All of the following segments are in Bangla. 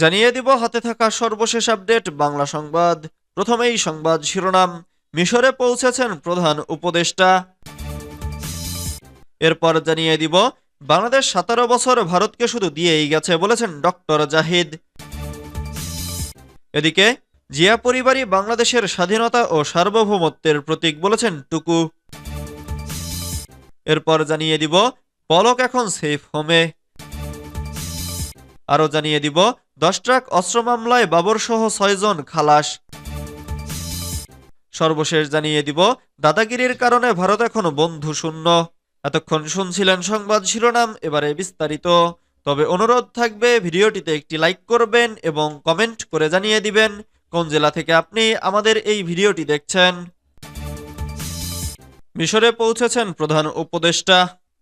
জানিয়ে দিব হাতে থাকা সর্বশেষ আপডেট, বাংলা সংবাদ। প্রথমেই সংবাদ শিরোনাম। মিশরে পৌঁছেছেন প্রধান উপদেষ্টা। এরপর জানিয়ে দিব, বাংলাদেশ সতেরো বছর ভারতকে শুধু দিয়েই গেছে বলেছেন ডক্টর জাহিদ। এদিকে, জিয়া পরিবারই বাংলাদেশের স্বাধীনতা ও সার্বভৌমত্বের প্রতীক বলেছেন টুকু। এরপর জানিয়ে দিব, পলক এখন সেফ হোমে। আরও জানিয়ে দিব, দশ ট্রাক অস্ত্র মামলায় বাবর সহ ছয়জন খালাস। সর্বশেষ জানিয়ে দিব, দাদাগিরির কারণে ভারত এখন বন্ধু শূন্য। এতক্ষণ শুনছিলেন সংবাদ শিরোনাম, এবারে বিস্তারিত। তবে অনুরোধ থাকবে, ভিডিওটিতে একটি লাইক করবেন এবং কমেন্ট করে জানিয়ে দিবেন, কোন জেলা থেকে আপনি আমাদের এই ভিডিওটি দেখছেন। মিশরে পৌঁছেছেন প্রধান উপদেষ্টা।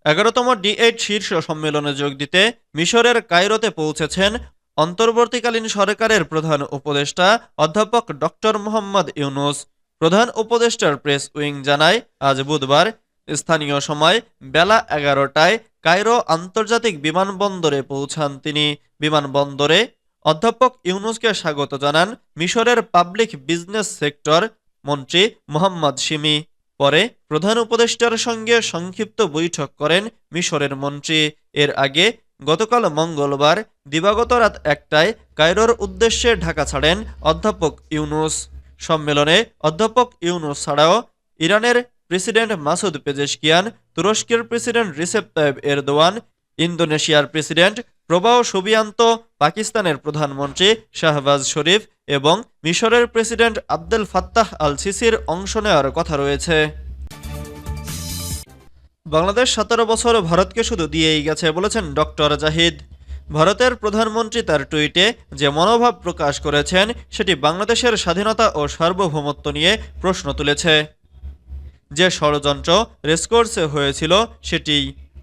এগারোতম ডি এইট শীর্ষ সম্মেলনে যোগ দিতে মিশরের কায়রোতে পৌঁছেছেন অন্তর্বর্তীকালীন সরকারের প্রধান উপদেষ্টা অধ্যাপক ডক্টর মোহাম্মদ ইউনুস। প্রধান উপদেষ্টার প্রেস উইং জানায়, আজ বুধবার স্থানীয় সময় বেলা এগারোটায় কায়রো আন্তর্জাতিক বিমানবন্দরে পৌঁছান তিনি। বিমানবন্দরে অধ্যাপক ইউনুসকে স্বাগত জানান মিশরের পাবলিক বিজনেস সেক্টর মন্ত্রী মোহাম্মদ শিমি। পরে প্রধান উপদেষ্টার সঙ্গে সংক্ষিপ্ত বৈঠক করেন মিশরের মন্ত্রী। এর আগে গতকাল মঙ্গলবার দিবাগত রাত একটায় কায়রোর উদ্দেশ্যে ঢাকা ছাড়েন অধ্যাপক ইউনুস। সম্মেলনে অধ্যাপক ইউনুস ছাড়াও ইরানের প্রেসিডেন্ট মাসুদ পেজেশকিয়ান, তুরস্কের প্রেসিডেন্ট রিসেপ তাইব এরদোয়ান, ইন্দোনেশিয়ার প্রেসিডেন্ট প্রবাহ সুবিয়ান্ত, পাকিস্তানের প্রধানমন্ত্রী শাহবাজ শরীফ এবং মিশরের প্রেসিডেন্ট আব্দেল ফাত্তাহ আল সিসির অংশ নেওয়ার কথা রয়েছে। বাংলাদেশ সতেরো বছর ভারতকে শুধু দিয়েই গেছে বলেছেন ডক্টর জাহিদ। ভারতের প্রধানমন্ত্রী তার টুইটে যে মনোভাব প্রকাশ করেছেন, সেটি বাংলাদেশের স্বাধীনতা ও সার্বভৌমত্ব নিয়ে প্রশ্ন তুলেছে। যে ষড়যন্ত্র রেসকোর্সে হয়েছিল, সেটি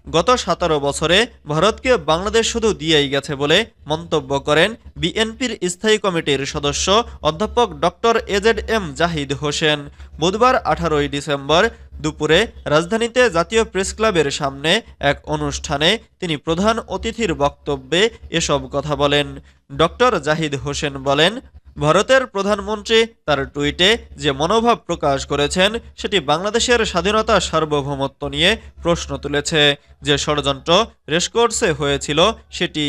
গত সতেরো বছরে ভারতকে বাংলাদেশ শুধু দিয়েই গেছে বলে মন্তব্য করেন বিএনপির স্থায়ী কমিটির সদস্য অধ্যাপক doctor AZ M Zahid Hossain. বুধবার আঠারোই ডিসেম্বর দুপুরে রাজধানীতে জাতীয় প্রেস ক্লাবের সামনে এক অনুষ্ঠানে তিনি প্রধান অতিথির বক্তব্যে এসব কথা বলেন। ডক্টর জাহিদ হোসেন বলেন ভারতের প্রধানমন্ত্রী তার টুইটে যে মনোভাব প্রকাশ করেছেন, সেটি বাংলাদেশের স্বাধীনতা সার্বভৌমত্ব নিয়ে প্রশ্ন তুলেছে। যে ষড়যন্ত্র রেসকোর্সে হয়েছিল, সেটি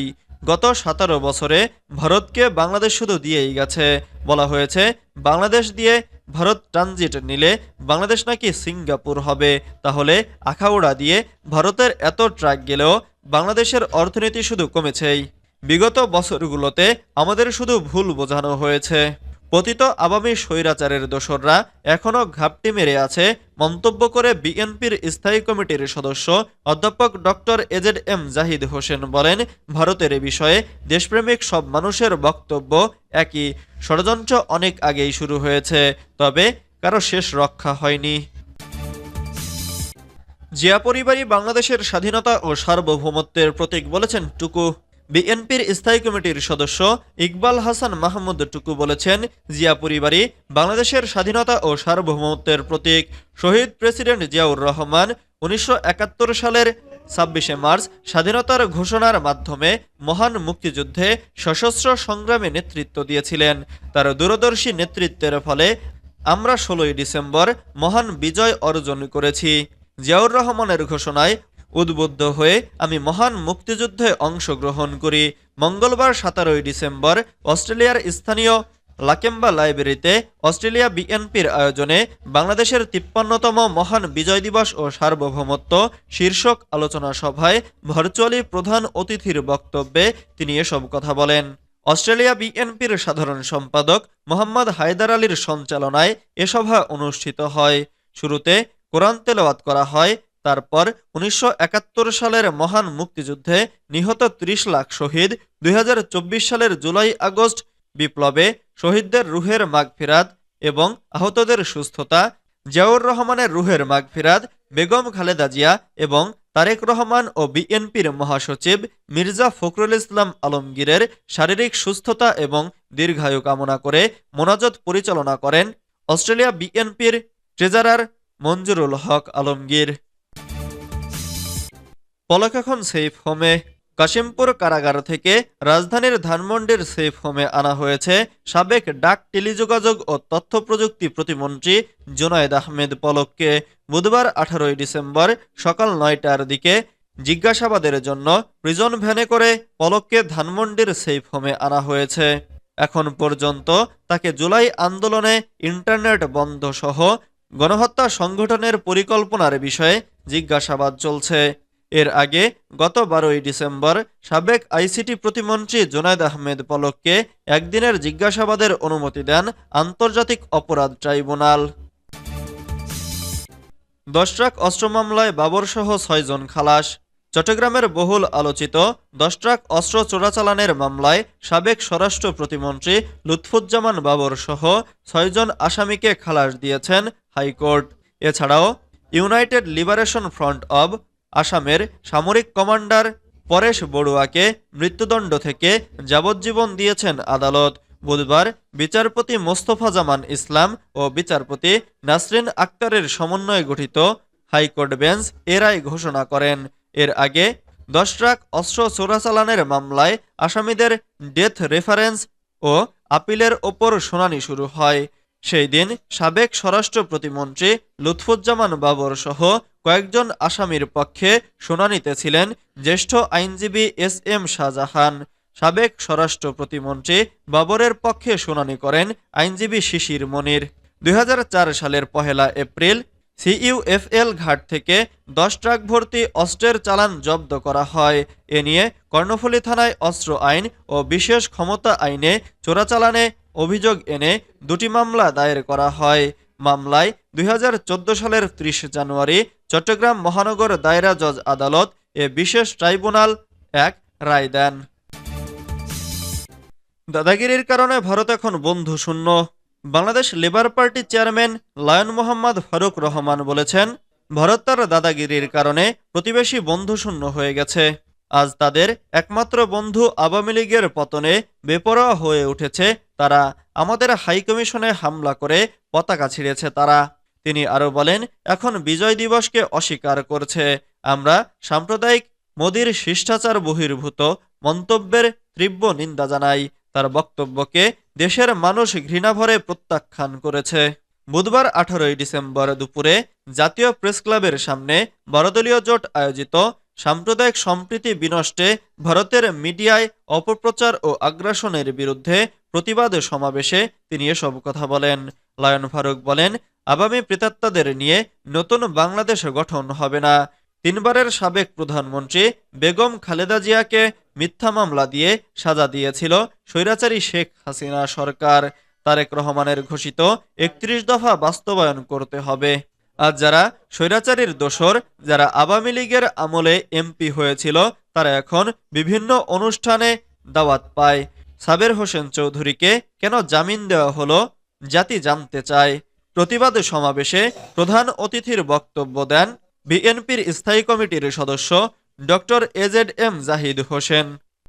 গত সতেরো বছরে ভারতকে বাংলাদেশ শুধু দিয়েই গেছে। বলা হয়েছে, বাংলাদেশ দিয়ে ভারত ট্রানজিট নিলে বাংলাদেশ নাকি সিঙ্গাপুর হবে। তাহলে আখাউড়া দিয়ে ভারতের এত ট্রাক গেলেও বাংলাদেশের অর্থনীতি শুধু কমেছেই। বিগত বছরগুলোতে আমাদের শুধু ভুল বোঝানো হয়েছে। পতিত আওয়ামী স্বৈরাচারের দোসররা এখনও ঘাপটি মেরে আছে মন্তব্য করে বিএনপির স্থায়ী কমিটির সদস্য অধ্যাপক doctor AZ M Zahid Hossain বলেন, ভারতের বিষয়ে দেশপ্রেমিক সব মানুষের বক্তব্য একই। ষড়যন্ত্র অনেক আগেই শুরু হয়েছে, তবে কারও শেষ রক্ষা হয়নি। জিয়া পরিবারই বাংলাদেশের স্বাধীনতা ও সার্বভৌমত্বের প্রতীক বলেছেন টুকু। বিএনপির স্থায়ী কমিটির সদস্য ইকবাল হাসান মাহমুদ টুকু বলেছেন, জিয়া পরিবারই বাংলাদেশের স্বাধীনতা ও সার্বভৌমত্বের প্রতীক। শহীদ প্রেসিডেন্ট জিয়াউর রহমান উনিশশো একাত্তর সালের ছাব্বিশে মার্চ স্বাধীনতার ঘোষণার মাধ্যমে মহান মুক্তিযুদ্ধে সশস্ত্র সংগ্রামে নেতৃত্ব দিয়েছিলেন। তার দূরদর্শী নেতৃত্বের ফলে আমরা ষোলোই ডিসেম্বর মহান বিজয় অর্জন করেছি। জিয়াউর রহমানের ঘোষণায় উদ্বুদ্ধ হয়ে আমি মহান মুক্তিযুদ্ধে অংশগ্রহণ করি। মঙ্গলবার সতেরোই ডিসেম্বর অস্ট্রেলিয়ার স্থানীয় লাকেম্বা লাইব্রেরিতে অস্ট্রেলিয়া বিএনপির আয়োজনে বাংলাদেশের তিপ্পান্নতম মহান বিজয় দিবস ও সার্বভৌমত্ব শীর্ষক আলোচনা সভায় ভার্চুয়ালি প্রধান অতিথির বক্তব্যে তিনি এসব কথা বলেন। অস্ট্রেলিয়া বিএনপির সাধারণ সম্পাদক মোহাম্মদ হায়দার আলীর সঞ্চালনায় এ সভা অনুষ্ঠিত হয়। শুরুতে কোরআন তেলাওয়াত করা হয় তারপর উনিশশো একাত্তর সালের মহান মুক্তিযুদ্ধে নিহত ৩০ লাখ শহীদ, দুই হাজার চব্বিশ সালের জুলাই আগস্ট বিপ্লবে শহীদদের রুহের মাগফিরাত এবং আহতদের সুস্থতা, জিয়াউর রহমানের রুহের মাগফিরাত বেগম খালেদা জিয়া এবং তারেক রহমান ও বিএনপির মহাসচিব মির্জা ফখরুল ইসলাম আলমগীরের শারীরিক সুস্থতা এবং দীর্ঘায়ু কামনা করে মোনাজত পরিচালনা করেন অস্ট্রেলিয়া বিএনপির ট্রেজারার মঞ্জুরুল হক আলমগীর। পলক এখন সেফ হোমে। কাশিমপুর কারাগার থেকে রাজধানীর ধানমন্ডির সেফ হোমে আনা হয়েছে সাবেক ডাক টেলিযোগাযোগ ও তথ্য প্রযুক্তি প্রতিমন্ত্রী জুনায়েদ আহমেদ পলককে। বুধবার আঠারোই ডিসেম্বর সকাল নয়টার দিকে জিজ্ঞাসাবাদের জন্য প্রিজন ভ্যানে করে পলককে ধানমন্ডির সেফ হোমে আনা হয়েছে। এখন পর্যন্ত তাকে জুলাই আন্দোলনে ইন্টারনেট বন্ধ সহ গণহত্যা সংগঠনের পরিকল্পনার বিষয়ে জিজ্ঞাসাবাদ চলছে। এর আগে গত বারোই ডিসেম্বর সাবেক আইসিটি প্রতিমন্ত্রী জোনায়দ আহমেদ পলককে একদিনের জিজ্ঞাসাবাদের অনুমতি দেন আন্তর্জাতিক অপরাধ ট্রাইব্যুনাল। দশ ট্রাক অস্ত্র মামলায় বাবরসহ ছয়জন খালাস। চট্টগ্রামের বহুল আলোচিত দশ ট্রাক অস্ত্র চোরাচালানের মামলায় সাবেক স্বরাষ্ট্র প্রতিমন্ত্রী লুৎফুজ্জামান বাবর সহ ছয়জন আসামিকে খালাস দিয়েছেন হাইকোর্ট। এছাড়াও ইউনাইটেড লিবারেশন ফ্রন্ট অব আসামের সামরিক কমান্ডার পরেশ বড়ুয়াকে মৃত্যুদণ্ড থেকে যাবজ্জীবন দিয়েছেন আদালত। বুধবার বিচারপতি মোস্তফা জামান ইসলাম ও বিচারপতি নাসরিন আক্তারের সমন্বয়ে গঠিত হাইকোর্ট বেঞ্চ এ রায় ঘোষণা করেন। এর আগে দশ ট্রাক অস্ত্র চোরাচালানের মামলায় আসামিদের ডেথ রেফারেন্স ও আপিলের ওপর শুনানি শুরু হয়। সেই দিন সাবেক স্বরাষ্ট্র প্রতিমন্ত্রী লুৎফুজ্জামান বাবর সহ কয়েকজন আসামির পক্ষে শুনানিতে ছিলেন জ্যেষ্ঠ আইনজীবী এস এম শাহজাহান। সাবেক স্বরাষ্ট্র প্রতিমন্ত্রী বাবরের পক্ষে শুনানি করেন আইনজীবী শিশির মনির। দুই হাজার চার সালের পহেলা এপ্রিল সিইউএফএল ঘাট থেকে দশ ট্রাক ভর্তি অস্ত্রের চালান জব্দ করা হয়। এ নিয়ে কর্ণফুলী থানায় অস্ত্র আইন ও বিশেষ ক্ষমতা আইনে চোরাচালানে অভিযোগ এনে দুটি মামলা দায়ের করা হয়। মামলায় দুই হাজার চোদ্দ সালের ত্রিশ জানুয়ারি চট্টগ্রাম মহানগর দায়রা জজ আদালত এ বিশেষ ট্রাইব্যুনাল এক রায় দেন। দাদাগিরির কারণে ভারত এখন বন্ধু শূন্য। Bangladesh labour party chairman lion Mohammad Faruk Rahman বলেছেন, ভারত তার দাদাগিরির কারণে প্রতিবেশী বন্ধুশূন্য হয়ে গেছে। আজ তাদের একমাত্র বন্ধু আওয়ামী লীগের পতনে বেপরোয়া হয়ে উঠেছে তারা আমাদের হাইকমিশনে হামলা করে পতাকা ছিঁড়েছে তারা। তিনি আরও বলেন, এখন বিজয় দিবসকে অস্বীকার করছে। আমরা সাম্প্রদায়িক মোদির শিষ্টাচার বহির্ভূত মন্তব্যের তীব্র নিন্দা জানাই। তার বক্তব্যকে দেশের মানুষ ঘৃণাভরে প্রত্যাখ্যান করেছে। বুধবার আঠারোই ডিসেম্বর দুপুরে জাতীয় প্রেস ক্লাবের সামনে বারদলীয় জোট আয়োজিত সাম্প্রদায়িক সম্প্রীতি বিনষ্টে ভারতের মিডিয়ায় অপপ্রচার ও আগ্রাসনের বিরুদ্ধে প্রতিবাদ সমাবেশে তিনি এসব কথা বলেন। লায়ন ফারুক বলেন আগামী প্রেতাত্মাদের নিয়ে নতুন বাংলাদেশ গঠন হবে না। তিনবারের সাবেক প্রধানমন্ত্রী বেগম খালেদা জিয়াকে মিথ্যা মামলা দিয়ে সাজা দিয়েছিল স্বৈরাচারী শেখ হাসিনা সরকার। তারেক রহমানের ঘোষিত একত্রিশ দফা বাস্তবায়ন করতে হবে। আজ যারা স্বৈরাচারীর দোসর যারা আওয়ামী লীগের আমলে এমপি হয়েছিল, তারা এখন বিভিন্ন অনুষ্ঠানে দাওয়াত পায়। সাবের হোসেন চৌধুরীকে কেন জামিন দেওয়া হলো, জাতি জানতে চায়। প্রতিবাদ সমাবেশে প্রধান অতিথির বক্তব্য দেন বিএনপির স্থায়ী কমিটির সদস্য doctor AZ M Zahid Hossain.